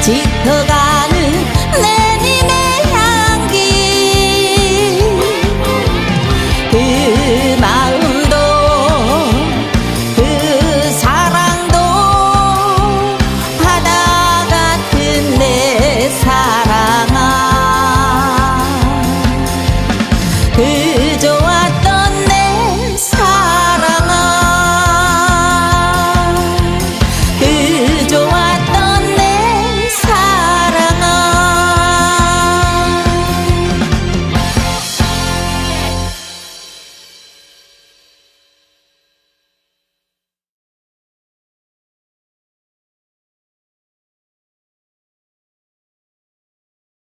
짙어가는 내님의 향기. 그 마음도 그 사랑도 바다 같은 내 사랑아. 그 좋아